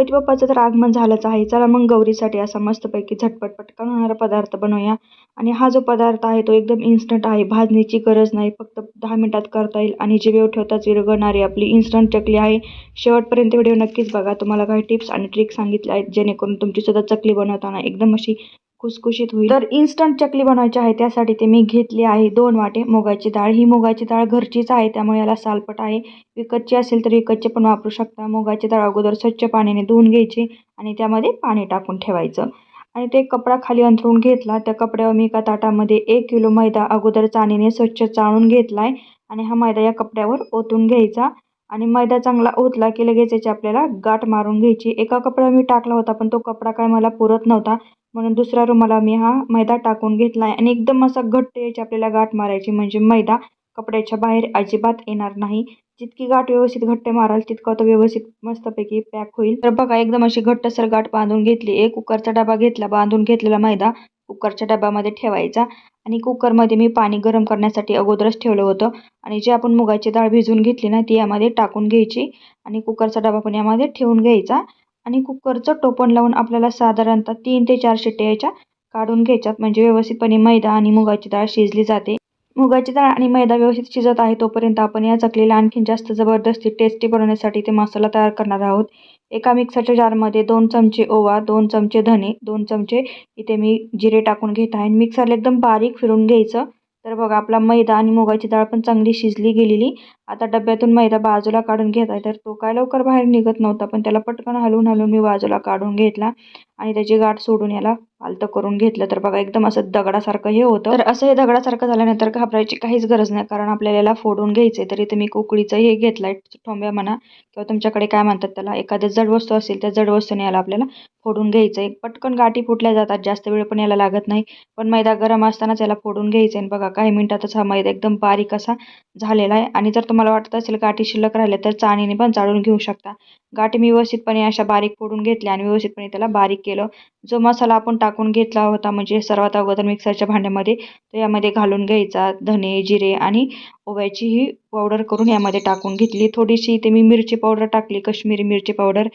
गणपती बाप्पाचं तर आगमन झालंच आहे. चला मग गौरीसाठी असा मस्तपैकी झटपट पटकन होणारा पदार्थ बनवूया. आणि हा जो पदार्थ आहे तो एकदम इन्स्टंट आहे. भाजण्याची गरज नाही. फक्त दहा मिनटात करता येईल आणि जिभेवर ठेवताच विरघळणारी आपली इन्स्टंट चकली आहे. शेवटपर्यंत व्हिडिओ नक्कीच बघा. तुम्हाला काही टिप्स आणि ट्रिक्स सांगितले आहेत जेणेकरून तुमची सुद्धा चकली बनवताना एकदम अशी खुसखुशीत होईल. तर इन्स्टंट चकली बनवायची आहे त्यासाठी ते मी घेतली आहे दोन वाटे. मुगाची डाळ ही मुगाची डाळ घरचीच आहे त्यामुळे याला सालपट आहे. विकतची असेल तर विकतचे पण वापरू शकता. मुगाची डाळ अगोदर स्वच्छ पाण्याने धुवून घ्यायची आणि त्यामध्ये पाणी टाकून ठेवायचं. आणि ते कपडा खाली अंथरून घेतला. त्या कपड्यावर मी एका ताटामध्ये एक किलो मैदा अगोदर चाणीने स्वच्छ चाळून घेतला आहे आणि हा मैदा या कपड्यावर ओतून घ्यायचा. आणि मैदा चांगला ओतला की लगेच याची आपल्याला गाठ मारून घ्यायची. एका कपड्यावर मी टाकला होता पण तो कपडा काय मला पुरत नव्हता. म्हणून दुसऱ्या रुमाला मी हा मैदा टाकून घेतला आहे आणि एकदम असा घट्ट याची आपल्याला गाठ मारायची. म्हणजे मैदा कपड्याच्या बाहेर अजिबात येणार नाही. जितकी गाठ व्यवस्थित घट्ट माराल तितकं तो व्यवस्थित मस्तपैकी पॅक होईल. तर बघा एकदम अशी घट्टसर गाठ बांधून घेतली. एक कुकरचा डबा घेतला बांधून घेतलेला मैदा कुकरच्या डब्यामध्ये ठेवायचा. आणि कुकरमध्ये मी पाणी गरम करण्यासाठी अगोदरच ठेवलं होतं. आणि जे आपण मुगाची डाळ भिजवून घेतली ना ती यामध्ये टाकून घ्यायची. आणि कुकरचा डबा पण यामध्ये ठेवून घ्यायचा. आणि कुकरचं टोपण लावून आपल्याला साधारणतः तीन ते चार शिट्ट्या याच्या काढून घ्यायच्यात. म्हणजे व्यवस्थितपणे मैदा आणि मुगाची डाळ शिजली जाते. मुगाची डाळ आणि मैदा व्यवस्थित शिजत आहे तोपर्यंत आपण या चकलीला आणखीन जास्त जबरदस्ती टेस्टी बनवण्यासाठी ते मसाला तयार करणार आहोत. एका मिक्सरच्या जारमध्ये दोन चमचे ओवा दोन चमचे धने दोन चमचे इथे मी जिरे टाकून घेत आहे. मिक्सरला एकदम बारीक फिरून घ्यायचं. तर बघा आपला मैदा आणि मुगाची डाळ पण चांगली शिजली गेलेली. आता डब्यातून मैदा बाजूला काढून घेत आहे तर तो काय लवकर बाहेर निघत नव्हता पण त्याला पटकन हलवून हलवून मी बाजूला काढून घेतला आणि त्याची गाठ सोडून याला पालतं करून घेतलं. तर बघा एकदम असं दगडासारखं हे होतं. तर असं हे दगडासारखं झाल्यानंतर घाबरायची काहीच गरज नाही कारण आपल्याला याला फोडून घ्यायचं आहे तरी तुम्ही कुकडीचं हे घेतलं आहे ठोंब्या म्हणा किंवा तुमच्याकडे काय म्हणतात त्याला एखाद्या जड वस्तू असेल त्या जड वस्तूने याला आपल्याला फोडून घ्यायचं आहे पटकन गाठी फुटल्या जातात जास्त वेळ पण याला लागत नाही. पण मैदा गरम असतानाच याला फोडून घ्यायचं आहे बघा काही मिनिटातच हा मैदा एकदम बारीक असा झालेला आहे. आणि जर तुम्हाला वाटत असेल गाठी शिल्लक राहिल्या तर चाळणीने पण चाळून घेऊ शकता. गाठी मी व्यवस्थितपणे अशा बारीक फोडून घेतल्या आणि व्यवस्थितपणे त्याला बारीक केलं. जो मसाला आपण टाकून घेतला होता म्हणजे सर्वात अगोदर मिक्सरच्या भांड्यामध्ये तो यामध्ये घालून घ्यायचा धने जिरे आणि ओव्याची ही पावडर करून यामध्ये टाकून घेतली. थोडीशी इथे मी मिरची पावडर टाकली कश्मीरी मिरची पावडर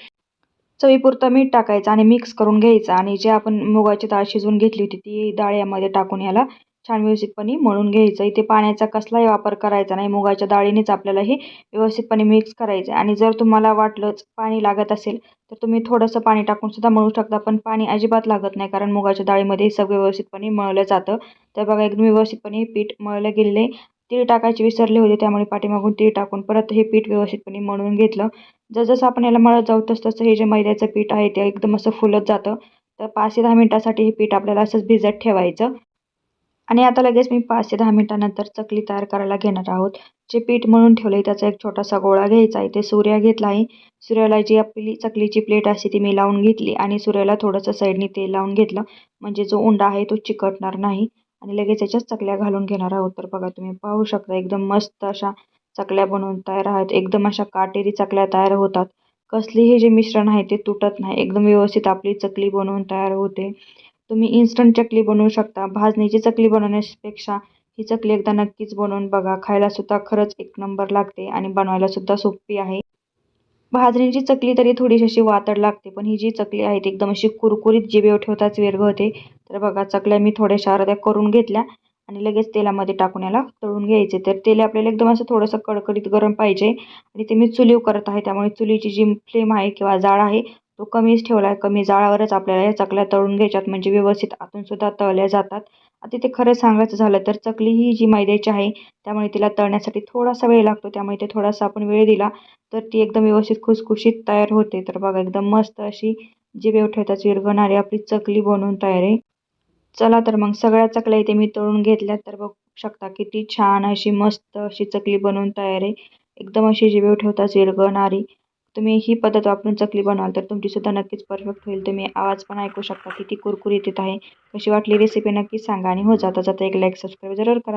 चवीपुरतं मीठ टाकायचं आणि मिक्स करून घ्यायचं आणि जे आपण मुगाची डाळ शिजवून घेतली होती ती डाळ यामध्ये टाकून याला छान व्यवस्थितपणे मळून घ्यायचं. इथे पाण्याचा कसलाही वापर करायचा नाही. मुगाच्या डाळीनेच आपल्याला हे व्यवस्थितपणे मिक्स करायचं आहे. आणि जर तुम्हाला वाटलंच पाणी लागत असेल तर तुम्ही थोडंसं पाणी टाकून सुद्धा मळू शकता. पण पाणी अजिबात लागत नाही कारण मुगाच्या डाळीमध्ये सगळं व्यवस्थितपणे मळलं जातं. तर बघा एकदम व्यवस्थितपणे पीठ मळलं गेलेले तीळ टाकायचे विसरले होते त्यामुळे पाठीमागून तीळ टाकून परत हे पीठ व्यवस्थितपणे मळून घेतलं. जसं आपण याला मळत जाऊ तसं तसं हे जे मैद्याचं पीठ आहे ते एकदम असं फुलत जातं. तर पाच ते दहा मिनटासाठी हे पीठ आपल्याला असंच भिजत ठेवायचं. आणि आता लगेच मी पाच ते दहा मिनटानंतर चकली तयार करायला घेणार आहोत. जे पीठ म्हणून ठेवलं आहे त्याचा एक छोटासा गोळा घ्यायचा आहे. ते सूर्या घेतला आहे. सूर्याला जी आपली चकलीची प्लेट असते ती मी लावून घेतली आणि सूर्याला थोडंसं साईडने तेल लावून घेतलं. म्हणजे जो उंडा आहे तो चिकटणार नाही. आणि लगेच याच्याच चकल्या घालून घेणार आहोत. तर बघा तुम्ही पाहू शकता एकदम मस्त अशा चकल्या बनवून तयार आहेत. एकदम अशा काटेरी चकल्या तयार होतात. कसलीही जे मिश्रण आहे ते तुटत नाही. एकदम व्यवस्थित आपली चकली बनवून तयार होते. तुम्ही इन्स्टंट चकली बनवू शकता. भाजणीची चकली बनवण्यापेक्षा ही चकली एकदा नक्कीच बनवून बघा. खायलासुद्धा खरंच एक नंबर लागते आणि बनवायलासुद्धा सोपी आहे. भाजणीची चकली तरी थोडीशी अशी वातड लागते पण ही जी चकली आहे ती एकदम अशी कुरकुरीत जिबेव ठेवताच होते तर बघा चकल्या मी थोड्याशा अर्ध्या करून घेतल्या आणि लगेच तेलामध्ये टाकून याला तळून घ्यायचे. तर तेल आपल्याला एकदम असं थोडंसं कडकडीत गरम पाहिजे आणि ते मी चुलीव करत आहे. त्यामुळे चुलीची जी फ्लेम आहे किंवा जाळ आहे तो कमीच ठेवला आहे कमी जाळावरच आपल्याला या चकल्या तळून घ्यायच्यात. म्हणजे व्यवस्थित आतूनसुद्धा तळल्या जातात. आता ते खरं सांगायचं झालं तर चकली ही जी मैद्याची आहे त्यामुळे तिला तळण्यासाठी थोडासा वेळ लागतो. त्यामुळे ते थोडासा आपण वेळ दिला तर ती एकदम व्यवस्थित खुसखुशीत तयार होते. तर बघा एकदम मस्त अशी जी वेव ठेवताच विरघणारी आपली चकली बनवून तयार आहे. चला तर मग सगळ्या चकल्या इथे मी तळून घेतल्या तर बघू शकता किती छान अशी मस्त अशी चकली बनवून तयार आहे. एकदम अशी जिभेव ठेवताच विरघणारी तुम्ही ही पद्धत वापरून चकली बनवाल तर तुमचीसुद्धा नक्कीच परफेक्ट होईल. तुम्ही आवाज पण ऐकू शकता किती कुरकुरीत येत आहे. कशी वाटली रेसिपी नक्कीच सांगा आणि हो जाता जाता एक लाईक सबस्क्राईब जरूर करा.